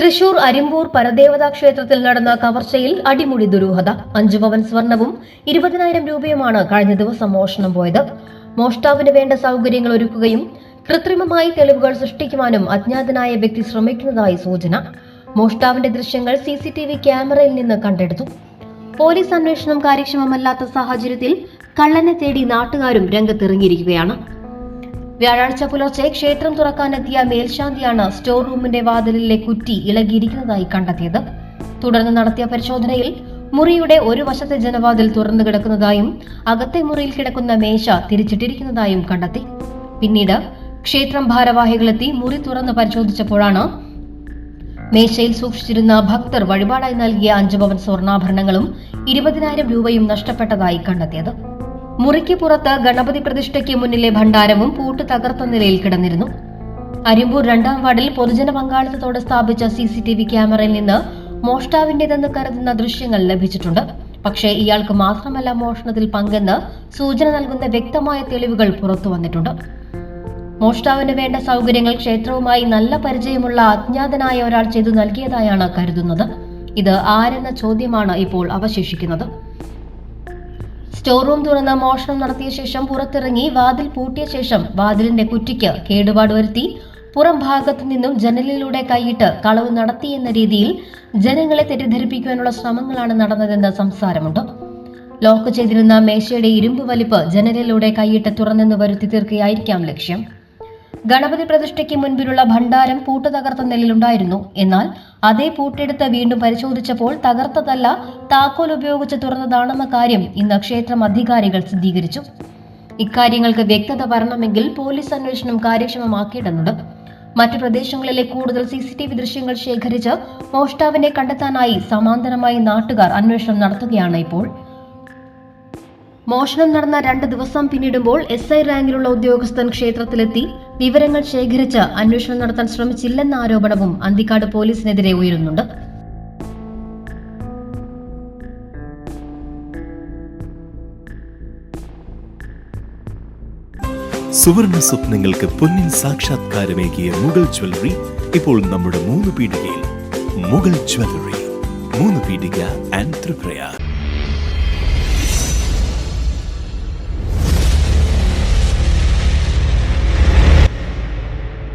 തൃശൂർ അരിമ്പൂർ പരദേവതാ ക്ഷേത്രത്തിൽ നടന്ന കവർച്ചയിൽ അടിമുടി ദുരൂഹത. അഞ്ചു പവൻ സ്വർണവും ഇരുപതിനായിരം രൂപയുമാണ് കഴിഞ്ഞ ദിവസം മോഷണം പോയത്. മോഷ്ടാവിന് വേണ്ട സൗകര്യങ്ങൾ ഒരുക്കുകയും കൃത്രിമമായി തെളിവുകൾ സൃഷ്ടിക്കുവാനും അജ്ഞാതനായ വ്യക്തി ശ്രമിക്കുന്നതായി സൂചന. മോഷ്ടാവിന്റെ ദൃശ്യങ്ങൾ സി സി ടി വി ക്യാമറയിൽ നിന്ന് കണ്ടെടുത്തു. പോലീസ് അന്വേഷണം കാര്യക്ഷമമല്ലാത്ത സാഹചര്യത്തിൽ കള്ളനെ തേടി നാട്ടുകാരും രംഗത്തിറങ്ങിയിരിക്കുകയാണ്. വ്യാഴാഴ്ച പുലർച്ചെ ക്ഷേത്രം തുറക്കാനെത്തിയ മേൽശാന്തിയാണ് സ്റ്റോർ റൂമിന്റെ വാതിലിലെ കുറ്റി ഇളകിയിരിക്കുന്നതായി കണ്ടെത്തിയത്. തുടർന്ന് നടത്തിയ പരിശോധനയിൽ മുറിയുടെ ഒരു വശത്തെ ജനവാതിൽ തുറന്നു കിടക്കുന്നതായും അകത്തെ മുറിയിൽ കിടക്കുന്ന മേശ തിരിച്ചിട്ടിരിക്കുന്നതായും കണ്ടെത്തി. പിന്നീട് ക്ഷേത്രം ഭാരവാഹികളെത്തി മുറി തുറന്ന് പരിശോധിച്ചപ്പോഴാണ് മേശയിൽ സൂക്ഷിച്ചിരുന്ന ഭക്തർ വഴിപാടായി നൽകിയ അഞ്ചു പവൻ സ്വർണാഭരണങ്ങളും ഇരുപതിനായിരം രൂപയും നഷ്ടപ്പെട്ടതായി കണ്ടെത്തിയത്. മുറിക്ക് പുറത്ത് ഗണപതി പ്രതിഷ്ഠയ്ക്ക് മുന്നിലെ ഭണ്ഡാരവും പൂട്ട് തകർത്ത നിലയിൽ കിടന്നിരുന്നു. അരിമ്പൂർ രണ്ടാം വാർഡിൽ പൊതുജന പങ്കാളിത്തത്തോടെ സ്ഥാപിച്ച സി സി ടി വി ക്യാമറയിൽ നിന്ന് മോഷ്ടാവിന്റേതെന്ന് കരുതുന്ന ദൃശ്യങ്ങൾ ലഭിച്ചിട്ടുണ്ട്. പക്ഷേ ഇയാൾക്ക് മാത്രമല്ല മോഷണത്തിൽ പങ്കെന്ന് സൂചന നൽകുന്ന വ്യക്തമായ തെളിവുകൾ പുറത്തു വന്നിട്ടുണ്ട്. മോഷ്ടാവിന് വേണ്ട സൗകര്യങ്ങൾ ക്ഷേത്രവുമായി നല്ല പരിചയമുള്ള അജ്ഞാതനായ ഒരാൾ ചെയ്തു നൽകിയതായാണ് കരുതുന്നത്. ഇത് ആരെന്ന ചോദ്യമാണ് ഇപ്പോൾ അവശേഷിക്കുന്നത്. സ്റ്റോർ റൂം തുറന്ന മോഷണം നടത്തിയ ശേഷം പുറത്തിറങ്ങി വാതിൽ പൂട്ടിയ ശേഷം വാതിലിന്റെ കുറ്റിക്ക് കേടുപാട് വരുത്തി. പുറം ഭാഗത്തു നിന്നും ജനലിലൂടെ കൈയിട്ട് കളവ് നടത്തിയെന്ന രീതിയിൽ ജനങ്ങളെ തെറ്റിദ്ധരിപ്പിക്കുവാനുള്ള ശ്രമങ്ങളാണ് നടന്നതെന്ന് സംസാരമുണ്ട്. ലോക്ക് ചെയ്തിരുന്ന മേശയുടെ ഇരുമ്പ് വലിപ്പ് ജനലിലൂടെ കൈയിട്ട് തുറന്നെന്ന് വരുത്തി തീർക്കുകയായിരിക്കാം ലക്ഷ്യം. ഗണപതി പ്രതിഷ്ഠയ്ക്ക് മുൻപിലുള്ള ഭണ്ഡാരം പൂട്ട് തകർത്ത നിലയിലുണ്ടായിരുന്നു. എന്നാൽ അതേ പൂട്ടെടുത്ത് വീണ്ടും പരിശോധിച്ചപ്പോൾ തകർത്തതല്ല താക്കോൽ ഉപയോഗിച്ച് തുറന്നതാണെന്ന കാര്യം ഇന്ന് ക്ഷേത്രം അധികാരികൾ സ്ഥിരീകരിച്ചു. ഇക്കാര്യങ്ങൾക്ക് വ്യക്തത വരണമെങ്കിൽ പോലീസ് അന്വേഷണം കാര്യക്ഷമമാക്കിയിടുന്നുണ്ട് മറ്റു പ്രദേശങ്ങളിലെ കൂടുതൽ സി സി ടി വി ദൃശ്യങ്ങൾ ശേഖരിച്ച് മോഷ്ടാവിനെ കണ്ടെത്താനായി സമാന്തരമായി നാട്ടുകാർ അന്വേഷണം നടത്തുകയാണ് ഇപ്പോൾ. മോഷണം നടന്ന രണ്ട് ദിവസം പിന്നിടുമ്പോൾ എസ് ഐ റാങ്കിലുള്ള ഉദ്യോഗസ്ഥൻ ക്ഷേത്രത്തിലെത്തി. വിവരങ്ങൾ ശേഖരിച്ച് അന്വേഷണം നടത്താൻ ശ്രമിച്ചില്ലെന്ന ആരോപണവും അന്തിക്കാട് പോലീസിനെതിരെ ഉയരുന്നുണ്ട്. സുവർണ സ്വപ്നങ്ങൾക്ക് പൊന്നിൻ സാക്ഷാത്കാരമേകിയ മുഗൾ ജ്വല്ലറി ഇപ്പോൾ നമ്മുടെ മൂന്ന് പീടികയിൽ. മുഗൾ ജ്വല്ലറി മൂന്ന് പീടിക ആൻഡ് ത്രിപ്രയാർ.